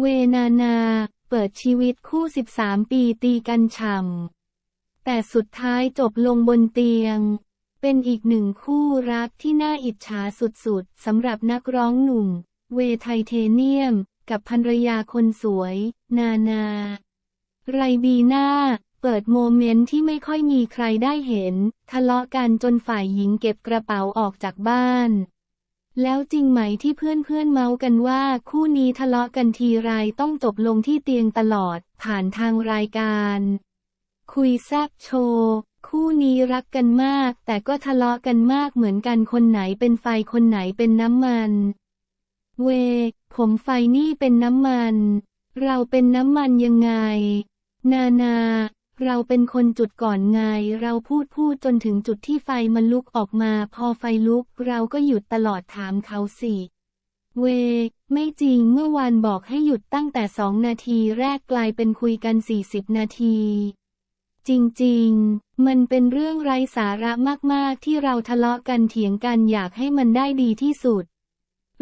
เวนานา เปิดชีวิตคู่ 13 ปีตีกันฉ่ำ แต่สุดท้ายจบลงบนเตียง เป็นอีกหนึ่งคู่รักที่น่าอิจฉาสุดๆสำหรับนักร้องหนุ่ม เวไทเทเนียม กับภรรยาคนสวย นานา ไรบีนาเปิดโมเมนต์ที่ไม่ค่อยมีใครได้เห็น ทะเลาะกันจนฝ่ายหญิงเก็บกระเป๋าออกจากบ้าน แล้วจริงไหมที่เพื่อนๆเมาส์กันว่า คู่นี้ทะเลาะกันทีไรต้องจบลงที่เตียงตลอด ผ่านทางรายการ คุยแซบโชว์คู่นี้รักกันมาก แต่ก็ทะเลาะกันมากเหมือนกันคนไหนเป็นไฟคนไหนเป็นน้ำมัน เว ผมไฟนี่เป็นน้ำมัน เราเป็นน้ำมันยังไง นานา เราเป็นคนจุดก่อนไง เราพูดพูดจนถึงจุดที่ไฟมันลุกออกมา พอไฟลุก เราก็หยุดตลอดถามเขาสิ เว ไม่จริงเมื่อวานบอกให้หยุดตั้งแต่สองนาทีแรกกลายเป็นคุยกันสี่สิบนาที จริงๆ มันเป็นเรื่องไร้สาระมากๆ ที่เราทะเลาะกันเถียงกันอยากให้มันได้ดีที่สุด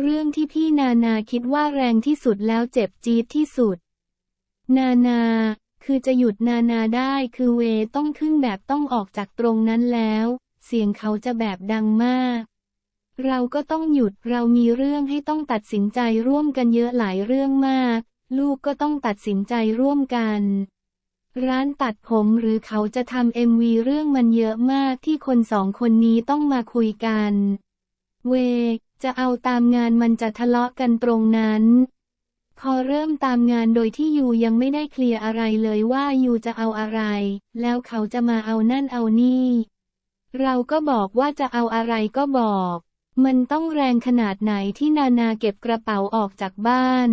เรื่องที่พี่นานาคิดว่าแรงที่สุดแล้วเจ็บจี๊ดที่สุด นานา คือจะหยุดนานาได้คือเวต้องขึ้นแบบต้องออกจากตรงนั้นแล้ว เสียงเขาจะแบบดังมาก เราก็ต้องหยุดเรามีเรื่องให้ต้องตัดสินใจร่วมกันเยอะหลายเรื่องมาก ลูกก็ต้องตัดสินใจร่วมกัน ร้านตัดผมหรือเขาจะทำเอ็มวีเรื่องมันเยอะมากที่คนสองคนนี้ต้องมาคุยกัน เว จะเอาตามงานมันจะทะเลาะกันตรงนั้น พอเริ่มตามงานโดยที่ยูยังไม่ได้เคลียร์อะไรเลยว่ายูจะเอาอะไร แล้วเขาจะมาเอานั่นเอานี่ เราก็บอกว่าจะเอาอะไรก็บอก มันต้องแรงขนาดไหนที่นานาเก็บกระเป๋าออกจากบ้าน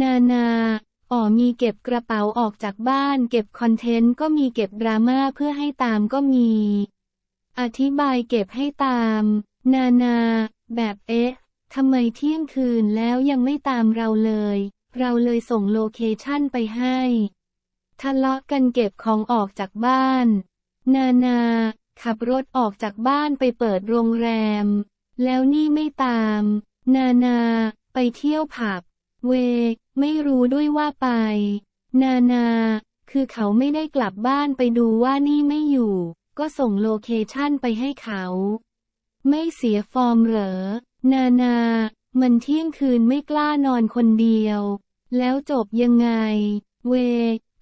นานาอ๋อมีเก็บกระเป๋าออกจากบ้าน เก็บคอนเทนต์ก็มีเก็บดราม่าเพื่อให้ตามก็มี อธิบายเก็บให้ตาม นานา แบบเอ๊ะ ทำไมเที่ยงคืนแล้วยังไม่ตามเราเลย เราเลยส่งโลเคชั่นไปให้ ทะเลาะกันเก็บของออกจากบ้าน นานา ขับรถออกจากบ้านไปเปิดโรงแรม แล้วนี่ไม่ตาม นานา ไปเที่ยวผับ เว ไม่รู้ด้วยว่าไป นานา คือเขาไม่ได้กลับบ้านไปดูว่านี่ไม่อยู่ ก็ส่งโลเคชั่นไปให้เขา ไม่เสียฟอร์มเหรอ นานา มันเที่ยงคืนไม่กล้านอนคนเดียว แล้วจบยังไง เว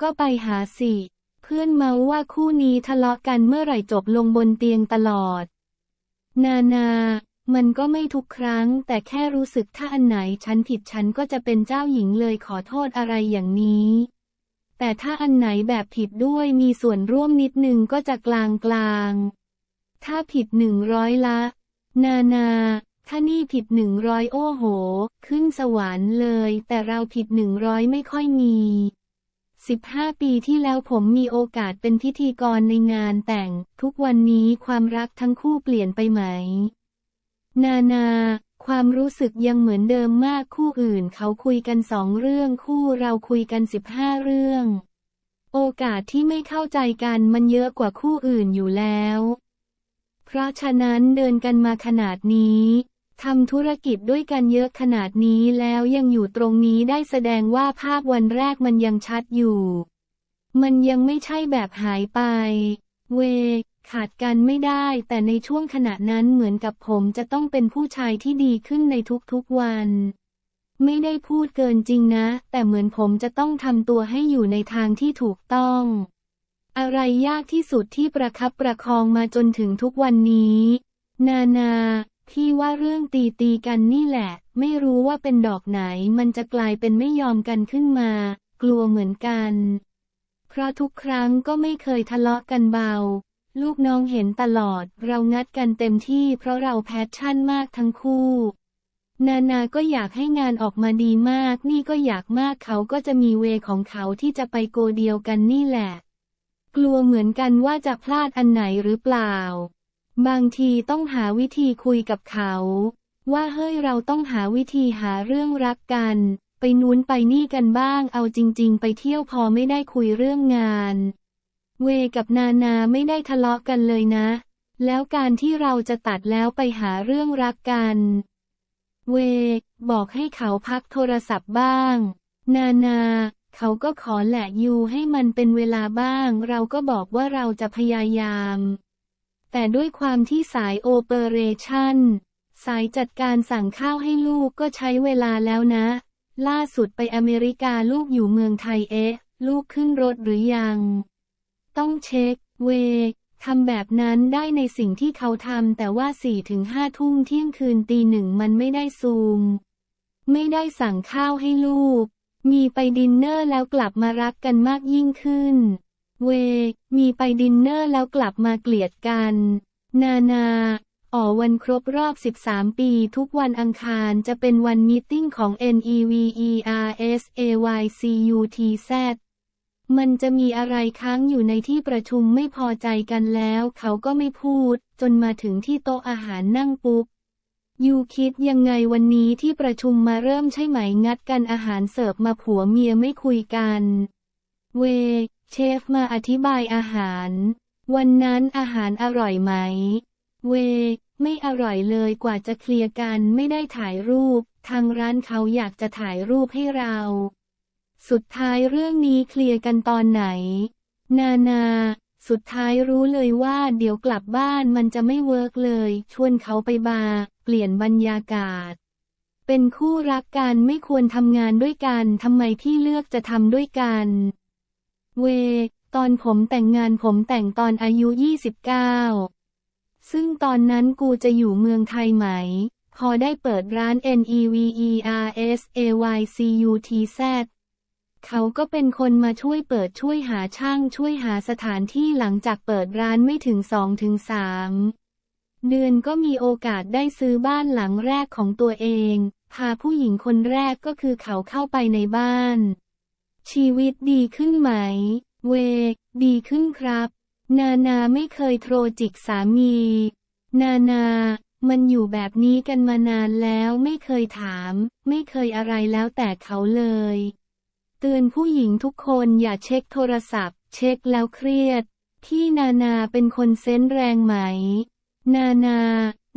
ก็ไปหาสิ เพื่อนเมาว่าคู่นี้ทะเลาะกันเมื่อไหร่จบลงบนเตียงตลอด นานา มันก็ไม่ทุกครั้ง แต่แค่รู้สึกถ้าอันไหนฉันผิดฉันก็จะเป็นเจ้าหญิงเลยขอโทษอะไรอย่างนี้ แต่ถ้าอันไหนแบบผิดด้วยมีส่วนร่วมนิดนึงก็จะกลางกลาง ถ้าผิดหนึ่งร้อยละ นานา ถ้านี่ผิดหนึ่งร้อยโอ้โห ขึ้นสวรรค์เลย แต่เราผิดหนึ่งร้อยไม่ค่อยมีสิบห้าปีที่แล้วผมมีโอกาสเป็นพิธีกรในงานแต่ง ทุกวันนี้ความรักทั้งคู่เปลี่ยนไปไหม นานา ความรู้สึกยังเหมือนเดิมมากคู่อื่น เขาคุยกันสองเรื่องคู่เราคุยกันสิบห้าเรื่อง โอกาสที่ไม่เข้าใจกันมันเยอะกว่าคู่อื่นอยู่แล้ว เพราะฉะนั้นเดินกันมาขนาดนี้ ทำธุรกิจด้วยกันเยอะขนาดนี้แล้วยังอยู่ตรงนี้ได้แสดงว่าภาพวันแรกมันยังชัดอยู่ มันยังไม่ใช่แบบหายไป เว ขาดกันไม่ได้ แต่ในช่วงขณะนั้นเหมือนกับผมจะต้องเป็นผู้ชายที่ดีขึ้นในทุกๆวัน ไม่ได้พูดเกินจริงนะ แต่เหมือนผมจะต้องทำตัวให้อยู่ในทางที่ถูกต้อง อะไรยากที่สุดที่ประคับประคองมาจนถึงทุกวันนี้ นานา พี่ว่าเรื่องตีตีกันนี่แหละ ไม่รู้ว่าเป็นดอกไหนมันจะกลายเป็นไม่ยอมกันขึ้นมา กลัวเหมือนกัน เพราะทุกครั้งก็ไม่เคยทะเลาะกันเบา ลูกน้องเห็นตลอด เรางัดกันเต็มที่เพราะเราแพชชั่นมากทั้งคู่ นานาก็อยากให้งานออกมาดีมาก นี่ก็อยากมากเขาก็จะมีเวของเขาที่จะไปโกเดียวกันนี่แหละ กลัวเหมือนกันว่าจะพลาดอันไหนหรือเปล่า บางทีต้องหาวิธีคุยกับเขา ว่าเฮ้ยเราต้องหาวิธีหาเรื่องรักกัน ไปนู้นไปนี่กันบ้าง เอาจริง ๆ ไปเที่ยวพอไม่ได้คุยเรื่องงาน เวกับนานาไม่ได้ทะเลาะกันเลยนะ แล้วการที่เราจะตัดแล้วไปหาเรื่องรักกัน เวบอกให้เขาพักโทรศัพท์บ้าง นานาเขาก็ขอแหละยูให้มันเป็นเวลาบ้าง เราก็บอกว่าเราจะพยายาม แต่ด้วยความที่สายโอเปอเรชั่น สายจัดการสั่งข้าวให้ลูกก็ใช้เวลาแล้วนะ ล่าสุดไปอเมริกาลูกอยู่เมืองไทยเอ๊ะ ลูกขึ้นรถหรือยัง ต้องเช็ค เวทำแบบนั้นได้ในสิ่งที่เขาทำแต่ว่า4ี่ถึงห้าทุ่มเที่ยงคืนตีหนึ่งมันไม่ได้ซูม ไม่ได้สั่งข้าวให้ลูก มีไปดินเนอร์แล้วกลับมารักกันมากยิ่งขึ้น เว มีไปดินเนอร์แล้วกลับมาเกลียดกัน นานา อ๋อวันครบรอบ 13 ปีทุกวันอังคารจะเป็นวันมีตติ้งของ NEVERSAYCUTZ มันจะมีอะไรค้างอยู่ในที่ประชุมไม่พอใจกันแล้ว เขาก็ไม่พูด จนมาถึงที่โต๊ะอาหารนั่งปุ๊บยูคิดยังไงวันนี้ที่ประชุมมาเริ่มใช่ไหมงัดกันอาหารเสิร์ฟมาผัวเมียไม่คุยกัน เว เชฟมาอธิบายอาหาร วันนั้นอาหารอร่อยไหม เว ไม่อร่อยเลยกว่าจะเคลียร์กันไม่ได้ถ่ายรูป ทางร้านเขาอยากจะถ่ายรูปให้เรา สุดท้ายเรื่องนี้เคลียร์กันตอนไหน นานา สุดท้ายรู้เลยว่าเดี๋ยวกลับบ้านมันจะไม่เวิร์กเลย ชวนเขาไปบาร์เปลี่ยนบรรยากาศ เป็นคู่รักกันไม่ควรทำงานด้วยกันทำไมพี่เลือกจะทำด้วยกัน เว ตอนผมแต่งงานผมแต่งตอนอายุ 29 ซึ่งตอนนั้นกูจะอยู่เมืองไทยไหม พอได้เปิดร้าน NEVERSAYCUTZ เขาก็เป็นคนมาช่วยเปิดช่วยหาช่างช่วยหาสถานที่หลังจากเปิดร้านไม่ถึงสองถึงสามเดือนก็มีโอกาสได้ซื้อบ้านหลังแรกของตัวเอง พาผู้หญิงคนแรกก็คือเขาเข้าไปในบ้าน ชีวิตดีขึ้นไหม เว ดีขึ้นครับ นานาไม่เคยโทรจิกสามี นานา มันอยู่แบบนี้กันมานานแล้วไม่เคยถาม ไม่เคยอะไรแล้วแต่เขาเลย เตือนผู้หญิงทุกคนอย่าเช็คโทรศัพท์ เช็คแล้วเครียดพี่นานาเป็นคนเซนแรงไหม นานา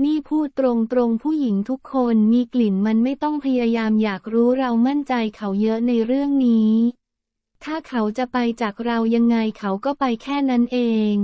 นี่พูดตรงๆผู้หญิงทุกคนมีกลิ่นมันไม่ต้องพยายามอยากรู้เรามั่นใจเขาเยอะในเรื่องนี้ ถ้าเขาจะไปจากเรายังไงเขาก็ไปแค่นั้นเอง